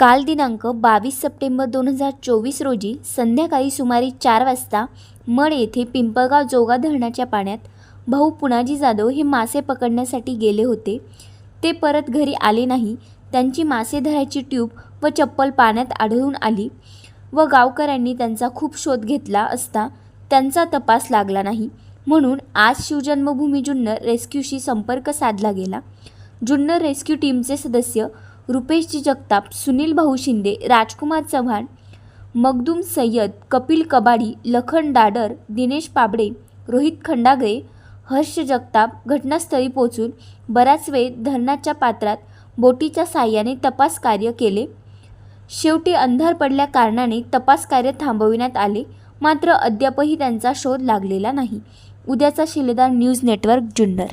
काल दिनांक बावीस सप्टेंबर दोन हजार चोवीस रोजी संध्याकाळी सुमारे चार वाजता मड येथे पिंपळगाव जोगा धरणाच्या पाण्यात भाऊ पुनाजी जाधव हे मासे पकडण्यासाठी गेले होते. ते परत घरी आले नाही. त्यांची मासे धरायची ट्यूब व चप्पल पाण्यात आढळून आली व गावकऱ्यांनी त्यांचा खूप शोध घेतला असता त्यांचा तपास लागला नाही. म्हणून आज शिवजन्मभूमी जुन्नर रेस्क्यूशी संपर्क साधला गेला. जुन्नर रेस्क्यू टीमचे सदस्य रुपेशजी जगताप सुनील भाऊ शिंदे राजकुमार चव्हाण मगदूम सय्यद कपिल कबाडी लखन डाडर दिनेश पाबडे रोहित खंडागळे हर्ष जगताप घटनास्थळी पोहोचून बराच वेळ धरणाच्या पात्रात बोटीच्या साह्याने तपास कार्य केले. शेवटी अंधार पडल्या कारणाने तपास कार्य थांबविण्यात आले. मात्र अद्यापही त्यांचा शोध लागलेला नाही. उद्याचा शिलेदार न्यूज नेटवर्क जुन्नर